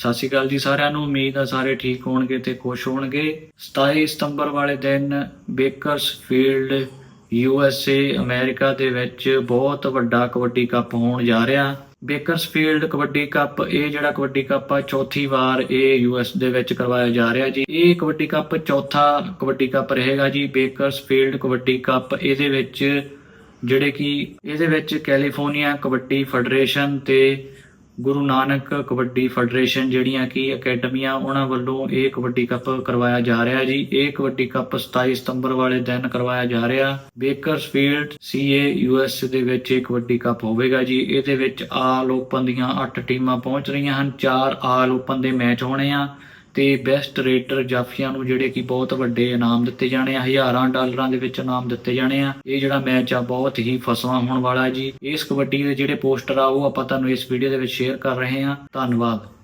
ਸਤਿ ਸ਼੍ਰੀ ਅਕਾਲ ਜੀ ਸਾਰਿਆਂ ਨੂੰ। ਉਮੀਦ ਆ ਸਾਰੇ ਠੀਕ ਹੋਣਗੇ ਤੇ ਖੁਸ਼ ਹੋਣਗੇ। 27 ਸਤੰਬਰ ਵਾਲੇ ਦਿਨ Bakersfield U S A America ਦੇ ਵਿੱਚ ਬਹੁਤ ਵੱਡਾ ਕਬੱਡੀ ਕੱਪ ਹੋਣ ਜਾ ਰਿਹਾ। ਬੇਕਰਸਫੀਲਡ ਕਬੱਡੀ ਕੱਪ, ਇਹ ਜਿਹੜਾ ਕਬੱਡੀ ਕੱਪ ਆ, ਚੌਥੀ ਵਾਰ ਇਹ ਯੂ ਐਸ ਦੇ ਵਿੱਚ ਕਰਵਾਇਆ ਜਾ ਰਿਹਾ ਜੀ। ਇਹ ਕਬੱਡੀ ਕੱਪ ਚੌਥਾ ਕਬੱਡੀ ਕੱਪ ਰਹੇਗਾ ਜੀ। ਬੇਕਰਸਫੀਲਡ ਕਬੱਡੀ ਕੱਪ, ਇਹਦੇ ਵਿੱਚ ਜਿਹੜੇ ਕਿ, ਇਹਦੇ ਵਿੱਚ ਕੈਲੀਫੋਰਨੀਆ ਕਬੱਡੀ ਫੈਡਰੇਸ਼ਨ ਤੇ ਗੁਰੂ ਨਾਨਕ ਕਬੱਡੀ ਫੈਡਰੇਸ਼ਨ ਜਿਹੜੀਆਂ ਕਿ ਅਕੈਡਮੀਆਂ, ਉਹਨਾਂ ਵੱਲੋਂ ਇਹ ਕਬੱਡੀ ਕੱਪ ਕਰਵਾਇਆ ਜਾ ਰਿਹਾ ਜੀ। ਇਹ ਕਬੱਡੀ ਕੱਪ 27 ਸਤੰਬਰ ਵਾਲੇ ਦਿਨ ਕਰਵਾਇਆ ਜਾ ਰਿਹਾ। ਬੇਕਰਸਫੀਲਡ ਸੀਏ ਯੂਐਸ ਦੇ ਵਿੱਚ ਇਹ ਕਬੱਡੀ ਕੱਪ ਹੋਵੇਗਾ ਜੀ। ਇਹਦੇ ਵਿੱਚ ਆਲ ਓਪਨ ਦੀਆਂ 8 ਟੀਮਾਂ ਪਹੁੰਚ ਰਹੀਆਂ ਹਨ। 4 ਆਲ ਓਪਨ ਦੇ ਮੈਚ ਹੋਣੇ ਆ। ਤੇ ਬੈਸਟ ਰੇਟਰ ਜਾਫੀਆਂ ਨੂੰ ਜਿਹੜੇ ਕਿ ਬਹੁਤ ਵੱਡੇ ਇਨਾਮ ਦਿੱਤੇ ਜਾਣੇ ਆ, ਹਜ਼ਾਰਾਂ ਡਾਲਰਾਂ ਦੇ ਵਿੱਚ ਇਨਾਮ ਦਿੱਤੇ ਜਾਣੇ ਆ। ਇਹ ਜਿਹੜਾ ਮੈਚ ਆ, ਬਹੁਤ ਹੀ ਫਸਵਾ ਹੋਣ ਵਾਲਾ ਜੀ। ਇਸ ਕਬੱਡੀ ਦੇ ਜਿਹੜੇ ਪੋਸਟਰ ਆ, ਉਹ ਆਪਾਂ ਤੁਹਾਨੂੰ ਇਸ ਵੀਡੀਓ ਦੇ ਵਿੱਚ ਸ਼ੇਅਰ ਕਰ ਰਹੇ ਹਾਂ। ਧੰਨਵਾਦ।